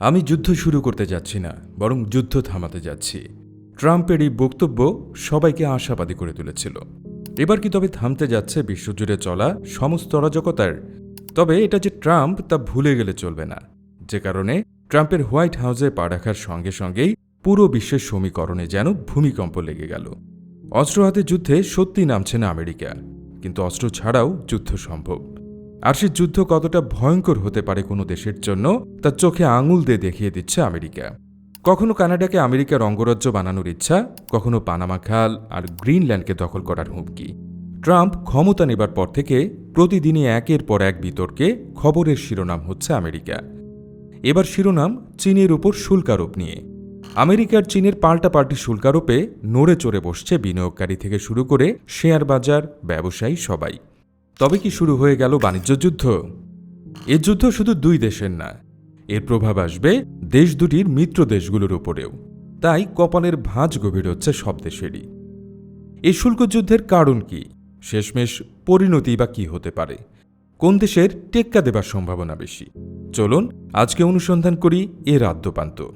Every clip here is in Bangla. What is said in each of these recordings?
আমি যুদ্ধ শুরু করতে যাচ্ছি না, বরং যুদ্ধ থামাতে যাচ্ছি। ট্রাম্পের এই বক্তব্য সবাইকে আশাবাদী করে তুলেছিল। এবার কি তবে থামতে যাচ্ছে বিশ্বজুড়ে চলা সমস্ত অরাজকতার? তবে এটা যে ট্রাম্প, তা ভুলে গেলে চলবে না। যে কারণে ট্রাম্পের হোয়াইট হাউসে পা রাখার সঙ্গে সঙ্গেই পুরো বিশ্বের সমীকরণে যেন ভূমিকম্প লেগে গেল। অস্ত্র হাতে যুদ্ধে সত্যি নামছে না আমেরিকা, কিন্তু অস্ত্র ছাড়াও যুদ্ধ সম্ভব। আর সে যুদ্ধ কতটা ভয়ঙ্কর হতে পারে কোনো দেশের জন্য তার চোখে আঙুল দিয়ে দেখিয়ে দিচ্ছে আমেরিকা। কখনো কানাডাকে আমেরিকার অঙ্গরাজ্য বানানোর ইচ্ছা, কখনো পানামা খাল আর গ্রিনল্যান্ডকে দখল করার হুমকি। ট্রাম্প ক্ষমতা নেবার পর থেকে প্রতিদিনই একের পর এক বিতর্কে খবরের শিরোনাম হচ্ছে আমেরিকা। এবার শিরোনাম চীনের উপর শুল্কারোপ নিয়ে। আমেরিকার চীনের পাল্টাপাল্টি শুল্কারোপে নড়ে চড়ে বসছে বিনিয়োগকারী থেকে শুরু করে শেয়ার বাজার ব্যবসায়ী সবাই। তবে কি শুরু হয়ে গেল বাণিজ্য যুদ্ধ? এ যুদ্ধ শুধু দুই দেশের না, এর প্রভাব আসবে দেশ দুটির মিত্র দেশগুলোর উপরেও। তাই কপালের ভাঁজ গভীর হচ্ছে সব দেশেরই। এই শুল্ক যুদ্ধের কারণ কি? শেষমেশ পরিণতি বা কি হতে পারে? কোন দেশের টেক্কা দেবার সম্ভাবনা বেশি? চলুন আজকে অনুসন্ধান করি এর আদ্যপান্ত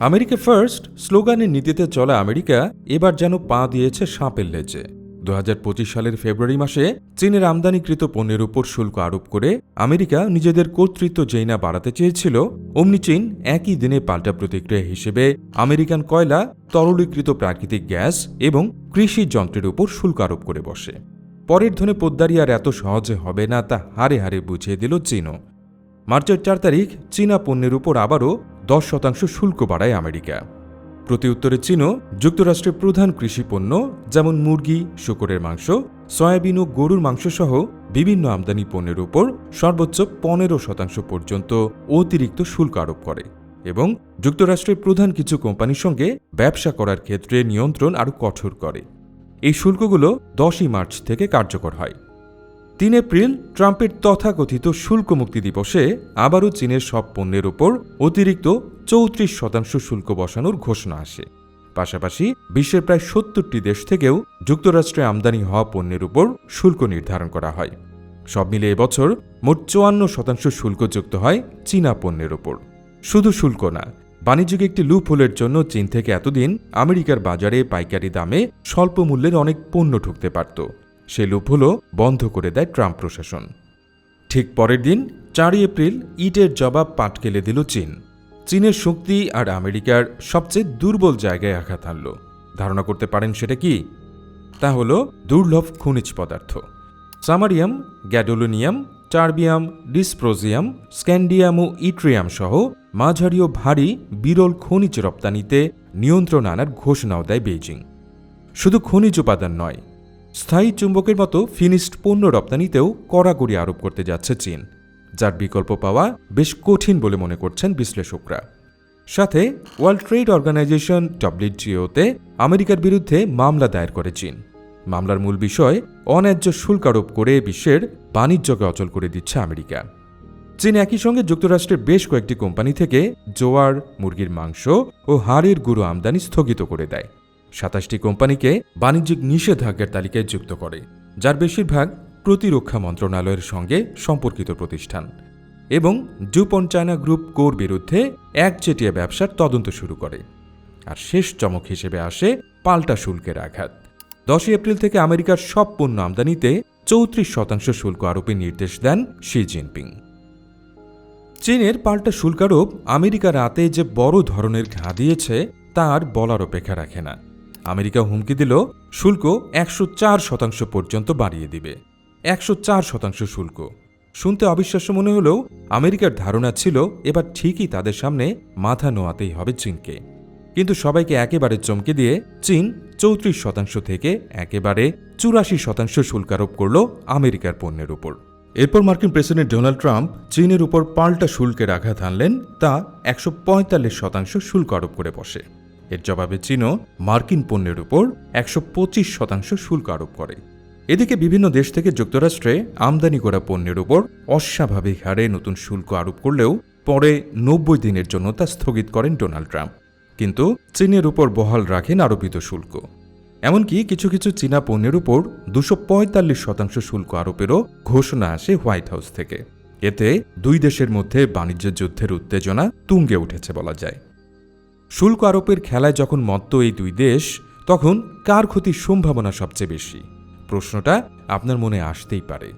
আমেরিকা ফার্স্ট স্লোগানের নীতিতে চলা আমেরিকা এবার যেন পা দিয়েছে সাপের লেজে। দু হাজার পঁচিশ সালের ফেব্রুয়ারি মাসে চীনের আমদানিকৃত পণ্যের উপর শুল্ক আরোপ করে আমেরিকা নিজেদের কর্তৃত্ব যেই না বাড়াতে চেয়েছিল, অমনি চীন একই দিনে পাল্টা প্রতিক্রিয়া হিসেবে আমেরিকান কয়লা, তরলীকৃত প্রাকৃতিক গ্যাস এবং কৃষি যন্ত্রের উপর শুল্ক আরোপ করে বসে। পরের ধনে পোদ্দারি আর এত সহজে হবে না তা হারে হারে বুঝিয়ে দিল চীনও। মার্চের চার তারিখ চীনা পণ্যের উপর আবারও দশ শতাংশ শুল্ক বাড়ায় আমেরিকা। প্রতিউত্তরে চীনও যুক্তরাষ্ট্রের প্রধান কৃষি পণ্য, যেমন মুরগি, শুকরের মাংস, সয়াবিন ও গরুর মাংস সহ বিভিন্ন আমদানি পণ্যের উপর সর্বোচ্চ পনেরো শতাংশ পর্যন্ত অতিরিক্ত শুল্ক আরোপ করে এবং যুক্তরাষ্ট্রের প্রধান কিছু কোম্পানির সঙ্গে ব্যবসা করার ক্ষেত্রে নিয়ন্ত্রণ আরও কঠোর করে। এই শুল্কগুলো দশই মার্চ থেকে কার্যকর হয়। তিন এপ্রিল ট্রাম্পের তথাকথিত শুল্ক মুক্তি দিবসে আবারও চীনের সব পণ্যের ওপর অতিরিক্ত চৌত্রিশ শতাংশ শুল্ক বসানোর ঘোষণা আসে। পাশাপাশি বিশ্বের প্রায় সত্তরটি দেশ থেকেও যুক্তরাষ্ট্রে আমদানি হওয়া পণ্যের উপর শুল্ক নির্ধারণ করা হয়। সব মিলে এবছর মোট চুয়ান্ন শতাংশ শুল্ক যুক্ত হয় চীনা পণ্যের ওপর শুধু শুল্ক না, বাণিজ্যিক একটি লুপ হোলের জন্য চীন থেকে এতদিন আমেরিকার বাজারে পাইকারি দামে স্বল্প মূল্যের অনেক পণ্য ঢুকতে পারত। সে লুপহোলও বন্ধ করে দেয় ট্রাম্প প্রশাসন। ঠিক পরের দিন, চারই এপ্রিল, ইটের জবাব পাটকেলে দিল চীন। চীনের শক্তি আর আমেরিকার সবচেয়ে দুর্বল জায়গায় আঘাত আনল ধারণা করতে পারেন সেটা কি? তা হল দুর্লভ খনিজ পদার্থ। Samarium, gadolinium, terbium, dysprosium, scandium ও ইট্রিয়াম সহ মাঝারি ও ভারী বিরল খনিজ রপ্তানিতে নিয়ন্ত্রণ আনার ঘোষণাও দেয় বেইজিং। শুধু খনিজ উপাদান নয় স্থায়ী চুম্বকের মতো ফিনিশড পণ্য রপ্তানিতেও কড়াকড়ি আরোপ করতে যাচ্ছে চীন, যার বিকল্প পাওয়া বেশ কঠিন বলে মনে করছেন বিশ্লেষকরা। সাথে ওয়ার্ল্ড ট্রেড অর্গানাইজেশন ডব্লিউটিওতে আমেরিকার বিরুদ্ধে মামলা দায়ের করে চীন। মামলার মূল বিষয়, অন্যায্য শুল্ক আরোপ করে বিশ্বের বাণিজ্যকে অচল করে দিচ্ছে আমেরিকা। চীন একই সঙ্গে যুক্তরাষ্ট্রের বেশ কয়েকটি কোম্পানি থেকে জোয়ার, মুরগির মাংস ও হাড়ের গুঁড়ো আমদানি স্থগিত করে দেয়। সাতাশটি কোম্পানিকে বাণিজ্যিক নিষেধাজ্ঞার তালিকায় যুক্ত করে, যার বেশিরভাগ প্রতিরক্ষা মন্ত্রণালয়ের সঙ্গে সম্পর্কিত প্রতিষ্ঠান এবং ডুপন চায়না গ্রুপ কোর বিরুদ্ধে একচেটিয়া ব্যবসার তদন্ত শুরু করে। আর শেষ চমক হিসেবে আসে পাল্টা শুল্কের আঘাত। দশই এপ্রিল থেকে আমেরিকার সব পণ্য আমদানিতে চৌত্রিশ শতাংশ শুল্ক আরোপের নির্দেশ দেন শি জিনপিং। চীনের পাল্টা শুল্কারোপ আমেরিকা রাতে যে বড় ধরনের ঘা দিয়েছে তা আর বলার অপেক্ষা রাখে না। আমেরিকা হুমকি দিল শুল্ক একশো চার শতাংশ পর্যন্ত বাড়িয়ে দিবে। একশো চার শতাংশ শুল্ক। শুনতে অবিশ্বাস্য মনে হলেও আমেরিকার ধারণা ছিল এবার ঠিকই তাদের সামনে মাথা নোয়াতেই হবে চীনকে। কিন্তু সবাইকে একেবারে চমকে দিয়ে চীন চৌত্রিশ শতাংশ থেকে একেবারে চুরাশি শতাংশ শুল্ক আরোপ করল আমেরিকার পণ্যের উপর। এরপর মার্কিন প্রেসিডেন্ট ডোনাল্ড ট্রাম্প চীনের উপর পাল্টা শুল্কের আঘাত আনলেন তা একশো পঁয়তাল্লিশ শতাংশ শুল্ক আরোপ করে বসে। এর জবাবে চীনও মার্কিন পণ্যের উপর একশো পঁচিশ শতাংশ শুল্ক আরোপ করে। এদিকে বিভিন্ন দেশ থেকে যুক্তরাষ্ট্রে আমদানি করা পণ্যের উপর অস্বাভাবিক হারে নতুন শুল্ক আরোপ করলেও পরে নব্বই দিনের জন্য তা স্থগিত করেন ডোনাল্ড ট্রাম্প। কিন্তু চীনের উপর বহাল রাখেন আরোপিত শুল্ক। এমনকি কিছু কিছু চীনা পণ্যের উপর দুশো পঁয়তাল্লিশ শতাংশ শুল্ক আরোপেরও ঘোষণা আসে হোয়াইট হাউস থেকে। এতে দুই দেশের মধ্যে বাণিজ্য যুদ্ধের উত্তেজনা তুঙ্গে উঠেছে বলা যায়। শুল্ক আরোপের খেলায় যখন মত্ত এই দুই দেশ, তখন কার ক্ষতির সম্ভাবনা সবচেয়ে বেশি? প্রশ্নটা আপনার মনে আসতেই পারে।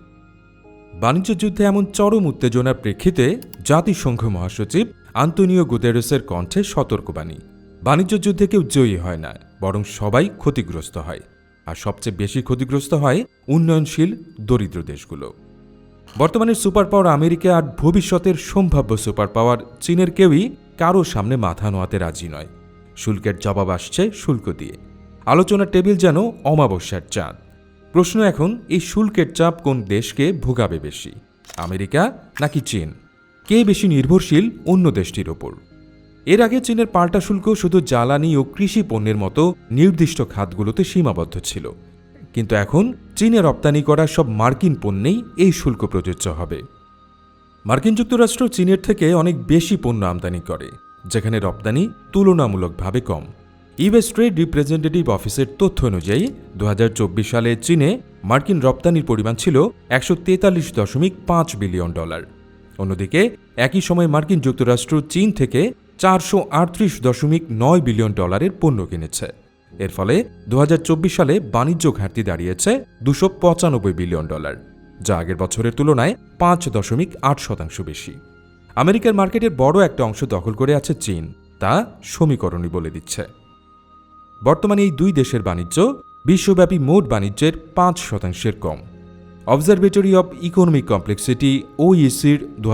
বাণিজ্য যুদ্ধে এমন চরম উত্তেজনার প্রেক্ষিতে জাতিসংঘ মহাসচিব আন্তনিও গুতেরেসের কণ্ঠে সতর্কবাণী। বাণিজ্য যুদ্ধে কেউ জয়ী হয় না, বরং সবাই ক্ষতিগ্রস্ত হয়। আর সবচেয়ে বেশি ক্ষতিগ্রস্ত হয় উন্নয়নশীল, দরিদ্র দেশগুলো। বর্তমানে সুপার পাওয়ার আমেরিকা আর ভবিষ্যতের সম্ভাব্য সুপার পাওয়ার চীনের কেউই কারও সামনে মাথা নোয়াতে রাজি নয়। শুল্কের জবাব আসছে শুল্ক দিয়ে। আলোচনার টেবিল যেন অমাবস্যার চাঁদ। প্রশ্ন এখন, এই শুল্কের চাপ কোন দেশকে ভোগাবে বেশি? আমেরিকা নাকি চীন? কে বেশি নির্ভরশীল অন্য দেশটির ওপর? এর আগে চীনের পাল্টা শুল্ক শুধু জ্বালানি ও কৃষি পণ্যের মতো নির্দিষ্ট খাতগুলোতে সীমাবদ্ধ ছিল। কিন্তু এখন চীনে রপ্তানি করা সব মার্কিন পণ্যেই এই শুল্ক প্রযোজ্য হবে। মার্কিন যুক্তরাষ্ট্র চীনের থেকে অনেক বেশি পণ্য আমদানি করে, যেখানে রপ্তানি তুলনামূলকভাবে কম। ইউএস ট্রেড রিপ্রেজেন্টেটিভ অফিসের তথ্য অনুযায়ী দু হাজার চব্বিশ সালে চীনে মার্কিন রপ্তানির পরিমাণ ছিল একশো তেতাল্লিশ দশমিক পাঁচ বিলিয়ন ডলার। অন্যদিকে, একই সময় মার্কিন যুক্তরাষ্ট্র চীন থেকে চারশো আটত্রিশ দশমিক নয় বিলিয়ন ডলারের পণ্য কিনেছে। এর ফলে দু হাজার চব্বিশ সালে বাণিজ্য ঘাটতি দাঁড়িয়েছে দুশো পঁচানব্বই বিলিয়ন ডলার। যা আগের বছরের তুলনায় পাঁচ দশমিক আট শতাংশ বেশি। আমেরিকার মার্কেটের বড় একটা অংশ দখল করে আছে চীন, তা সমীকরণই বলে দিচ্ছে। বর্তমানে এই দুই দেশের বাণিজ্য বিশ্বব্যাপী মোট বাণিজ্যের পাঁচ শতাংশের কম। অবজারভেটরি অব ইকোনমিক কমপ্লেক্সিটি ওইএসির দু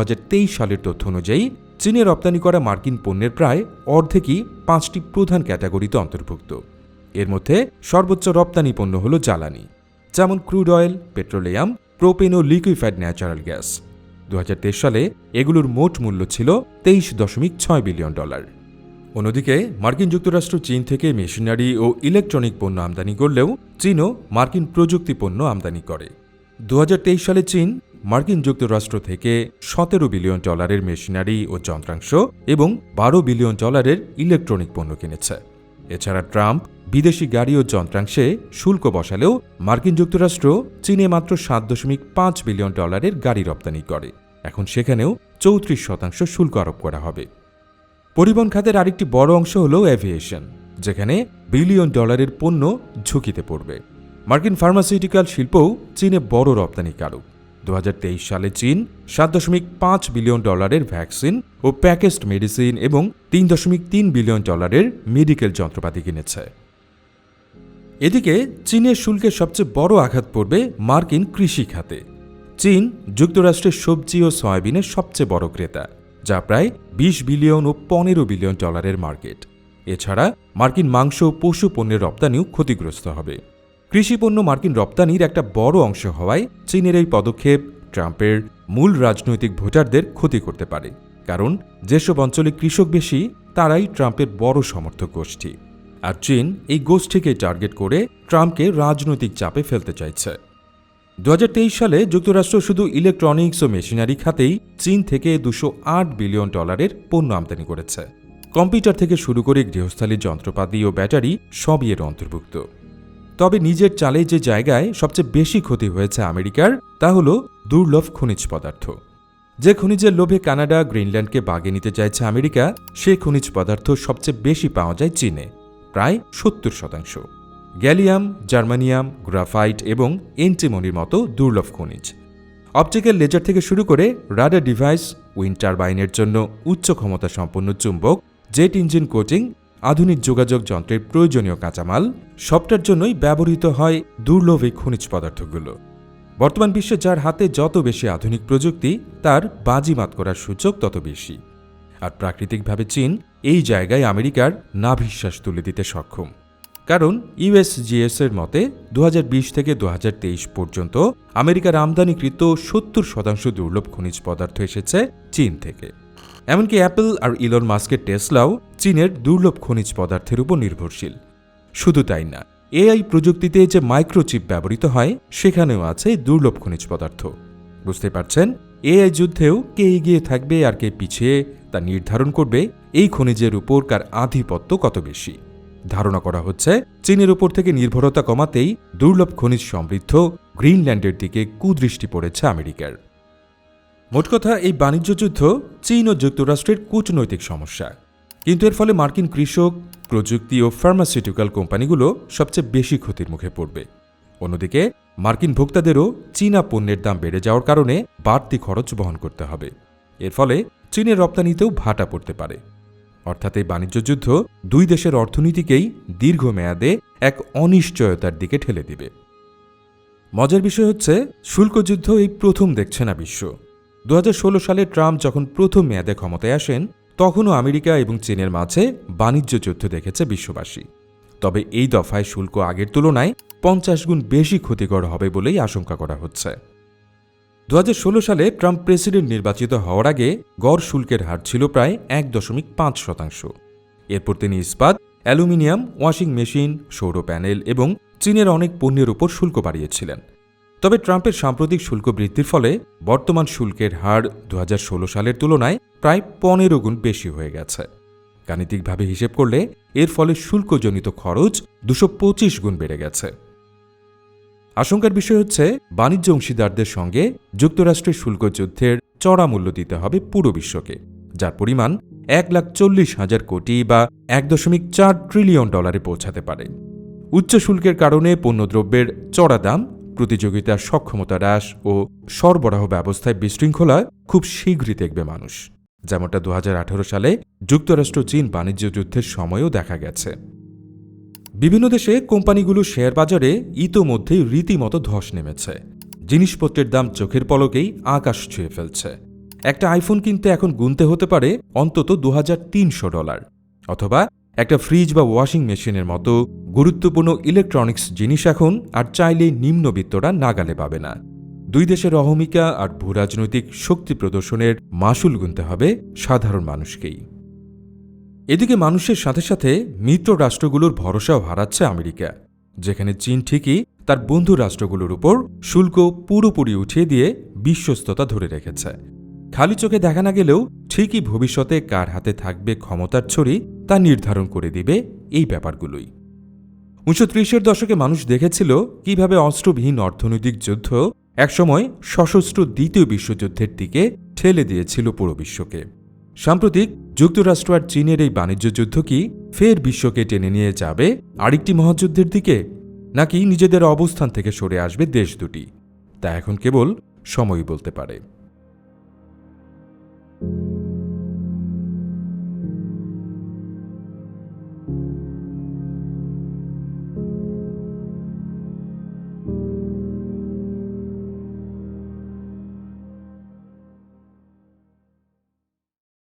সালের তথ্য অনুযায়ী, চীনে রপ্তানি করা মার্কিন পণ্যের প্রায় অর্ধেকই পাঁচটি প্রধান ক্যাটাগরিতে অন্তর্ভুক্ত। এর মধ্যে সর্বোচ্চ রপ্তানি পণ্য হল জ্বালানি, যেমন ক্রুড অয়েল, পেট্রোলিয়াম প্রোপেন ও লিকুইফাইড ন্যাচারাল গ্যাস। দু হাজার তেইশ সালে এগুলোর মোট মূল্য ছিল তেইশ দশমিক ছয় বিলিয়ন ডলার। অন্যদিকে, মার্কিন যুক্তরাষ্ট্র, চীন থেকে মেশিনারি ও ইলেকট্রনিক পণ্য আমদানি করলেও চীনও মার্কিন প্রযুক্তি পণ্য আমদানি করে। দু হাজার তেইশ সালে চীন মার্কিন যুক্তরাষ্ট্র থেকে সতেরো বিলিয়ন ডলারের মেশিনারি ও যন্ত্রাংশ এবং বারো বিলিয়ন ডলারের ইলেকট্রনিক পণ্য কিনেছে। এছাড়া ট্রাম্প বিদেশি গাড়ি ও যন্ত্রাংশে শুল্ক বসালেও মার্কিন যুক্তরাষ্ট্র চীনে মাত্র সাত দশমিক পাঁচ বিলিয়ন ডলারের গাড়ি রপ্তানি করে। এখন সেখানেও চৌত্রিশ শতাংশ শুল্ক আরোপ করা হবে। পরিবহন খাতের আরেকটি বড় অংশ হল অ্যাভিয়েশন যেখানে বিলিয়ন ডলারের পণ্য ঝুঁকিতে পড়বে। মার্কিন ফার্মাসিউটিক্যাল শিল্পও চীনে বড় রপ্তানিকারক। দু হাজার তেইশ সালে চীন সাত দশমিক পাঁচ বিলিয়ন ডলারের ভ্যাকসিন ও প্যাকেজড মেডিসিন এবং তিন দশমিক তিন বিলিয়ন ডলারের মেডিকেল যন্ত্রপাতি কিনেছে। এদিকে চীনের শুল্কের সবচেয়ে বড় আঘাত পড়বে মার্কিন কৃষি খাতে। চীন যুক্তরাষ্ট্রের সবজি ও সয়াবিনের সবচেয়ে বড় ক্রেতা, যা প্রায় বিশ বিলিয়ন ও পনেরো বিলিয়ন ডলারের মার্কেট। এছাড়া মার্কিন মাংস ও পশু পণ্যের রপ্তানিও ক্ষতিগ্রস্ত হবে। কৃষিপণ্য মার্কিন রপ্তানির একটা বড় অংশ হওয়ায় চীনের এই পদক্ষেপ ট্রাম্পের মূল রাজনৈতিক ভোটারদের ক্ষতি করতে পারে, কারণ যেসব অঞ্চলে কৃষক বেশি, তারাই ট্রাম্পের বড় সমর্থক গোষ্ঠী। আর চীন এই গোষ্ঠীকে টার্গেট করে ট্রাম্পকে রাজনৈতিক চাপে ফেলতে চাইছে। দু হাজার তেইশ সালে যুক্তরাষ্ট্র শুধু ইলেকট্রনিক্স ও মেশিনারি খাতেই চীন থেকে দুশো বিলিয়ন ডলারের পণ্য আমদানি করেছে। কম্পিউটার থেকে শুরু করে গৃহস্থালির যন্ত্রপাতি ও ব্যাটারি সবই এর অন্তর্ভুক্ত। তবে নিজের চালে যে জায়গায় সবচেয়ে বেশি ক্ষতি হয়েছে আমেরিকার, তা হল দুর্লভ খনিজ পদার্থ। যে খনিজের লোভে কানাডা, গ্রিনল্যান্ডকে বাগে নিতে চাইছে আমেরিকা, সে খনিজ পদার্থ সবচেয়ে বেশি পাওয়া যায় চীনে। প্রায় সত্তর শতাংশ। গ্যালিয়াম, জার্মানিয়াম, গ্রাফাইট এবং এন্টিমনির মতো দুর্লভ খনিজ। অপটিক্যাল লেজার থেকে শুরু করে রাডার ডিভাইস, উইন্ড টারবাইনের জন্য উচ্চ ক্ষমতা সম্পন্ন চুম্বক, জেট ইঞ্জিন কোটিং, আধুনিক যোগাযোগ যন্ত্রের প্রয়োজনীয় কাঁচামাল, সবটার জন্যই ব্যবহৃত হয় দুর্লভ এই খনিজ পদার্থগুলো। বর্তমান বিশ্বে যার হাতে যত বেশি আধুনিক প্রযুক্তি, তার বাজিমাত করার সুযোগ তত বেশি। আর প্রাকৃতিকভাবে চীন এই জায়গায় আমেরিকার নাভিশ্বাস তুলে দিতে সক্ষম। কারণ ইউএসজিএস এর মতে দু হাজার বিশ থেকে দু হাজার তেইশ পর্যন্ত আমেরিকার আমদানিকৃত সত্তর শতাংশ দুর্লভ খনিজ পদার্থ এসেছে চীন থেকে। এমনকি অ্যাপল আর ইলন মাস্কের টেসলাও চীনের দুর্লভ খনিজ পদার্থের উপর নির্ভরশীল। শুধু তাই না, এআই প্রযুক্তিতে যে মাইক্রোচিপ ব্যবহৃত হয়, সেখানেও আছে দুর্লভ খনিজ পদার্থ। বুঝতে পারছেন? এআই যুদ্ধেও কে এগিয়ে থাকবে আর কে পিছিয়ে, তা নির্ধারণ করবে এই খনিজের উপর কার আধিপত্য কত বেশি? ধারণা করা হচ্ছে, চীনের উপর থেকে নির্ভরতা কমাতেই দুর্লভ খনিজ সমৃদ্ধ গ্রিনল্যান্ডের দিকে কুদৃষ্টি পড়েছে আমেরিকার। মোট কথা, এই বাণিজ্য যুদ্ধ চীন ও যুক্তরাষ্ট্রের কূটনৈতিক সমস্যা। কিন্তু এর ফলে মার্কিন কৃষক, প্রযুক্তি ও ফার্মাসিউটিক্যাল কোম্পানিগুলো সবচেয়ে বেশি ক্ষতির মুখে পড়বে। অন্যদিকে, মার্কিন ভোক্তাদেরও চীনা পণ্যের দাম বেড়ে যাওয়ার কারণে বাড়তি খরচ বহন করতে হবে। এর ফলে চীনের রপ্তানিতেও ভাটা পড়তে পারে। অর্থাৎ এই বাণিজ্য যুদ্ধ দুই দেশের অর্থনীতিকেই দীর্ঘমেয়াদে এক অনিশ্চয়তার দিকে ঠেলে দিবে। মজার বিষয় হচ্ছে শুল্কযুদ্ধ এই প্রথম দেখছে না বিশ্ব। দু হাজার ষোলো সালে ট্রাম্প যখন প্রথম মেয়াদে ক্ষমতায় আসেন, তখনও আমেরিকা এবং চীনের মাঝে বাণিজ্য যুদ্ধ দেখেছে বিশ্ববাসী। তবে এই দফায় শুল্ক আগের তুলনায় পঞ্চাশ গুণ বেশি ক্ষতিকর হবে বলেই আশঙ্কা করা হচ্ছে। দু হাজার ষোলো সালে ট্রাম্প প্রেসিডেন্ট নির্বাচিত হওয়ার আগে গড় শুল্কের হার ছিল প্রায় এক দশমিক পাঁচ শতাংশ। এরপর তিনি ইস্পাত, অ্যালুমিনিয়াম, ওয়াশিং মেশিন, সৌর প্যানেল এবং চীনের অনেক পণ্যের উপর শুল্ক বাড়িয়েছিলেন। তবে ট্রাম্পের সাম্প্রতিক শুল্ক বৃদ্ধির ফলে বর্তমান শুল্কের হার দু হাজার ষোলো সালের তুলনায় প্রায় পনেরো গুণ বেশি হয়ে গেছে। গাণিতিকভাবে হিসেব করলে এর ফলে শুল্কজনিত খরচ দুশো পঁচিশ গুণ বেড়ে গেছে। আশঙ্কার বিষয় হচ্ছে, বাণিজ্য অংশীদারদের সঙ্গে যুক্তরাষ্ট্রের শুল্ক যুদ্ধের চড়া মূল্য দিতে হবে পুরো বিশ্বকে, যার পরিমাণ এক লাখ চল্লিশ হাজার কোটি বা এক দশমিক চার ট্রিলিয়ন ডলারে পৌঁছাতে পারে। উচ্চ শুল্কের কারণে পণ্যদ্রব্যের চড়া দাম প্রতিযোগিতার সক্ষমতা হ্রাস ও সরবরাহ ব্যবস্থায় বিশৃঙ্খলা খুব শীঘ্রই দেখবে মানুষ। যেমনটা দু হাজার আঠেরো সালে যুক্তরাষ্ট্র চীন বাণিজ্য যুদ্ধের সময়ও দেখা গেছে। বিভিন্ন দেশে কোম্পানিগুলো শেয়ার বাজারে ইতোমধ্যেই রীতিমতো ধস নেমেছে। জিনিসপত্রের দাম চোখের পলকেই আকাশ ছুঁয়ে ফেলছে। একটা আইফোন কিনতে এখন গুনতে হতে পারে অন্তত দু হাজার তিনশো ডলার, অথবা একটা ফ্রিজ বা ওয়াশিং মেশিনের মতো গুরুত্বপূর্ণ ইলেকট্রনিক্স জিনিস এখন আর চাইলে নিম্নবিত্তরা নাগালে পাবে না। দুই দেশের অহমিকা আর ভূরাজনৈতিক শক্তি প্রদর্শনের মাসুল গুনতে হবে সাধারণ মানুষকেই। এদিকে মানুষের সাথে সাথে মিত্র রাষ্ট্রগুলোর ভরসাও হারাচ্ছে আমেরিকা, যেখানে চীন ঠিকই তার বন্ধু রাষ্ট্রগুলোর উপর শুল্ক পুরোপুরি উঠিয়ে দিয়ে বিশ্বস্ততা ধরে রেখেছে। খালি চোখে দেখা না গেলেও ঠিকই ভবিষ্যতে কার হাতে থাকবে ক্ষমতার ছড়ি তা নির্ধারণ করে দিবে এই ব্যাপারগুলোই। উনিশশো ত্রিশের দশকে মানুষ দেখেছিল কীভাবে অস্ত্রবিহীন অর্থনৈতিক যুদ্ধ একসময় সশস্ত্র দ্বিতীয় বিশ্বযুদ্ধের দিকে ঠেলে দিয়েছিল পুরো বিশ্বকে। সাম্প্রতিক যুক্তরাষ্ট্র আর চীনের এই বাণিজ্য যুদ্ধ কি ফের বিশ্বকে টেনে নিয়ে যাবে আরেকটি মহাযুদ্ধের দিকে? নাকি নিজেদের অবস্থান থেকে সরে আসবে দেশ দুটি? তা এখন কেবল সময়ই বলতে পারে।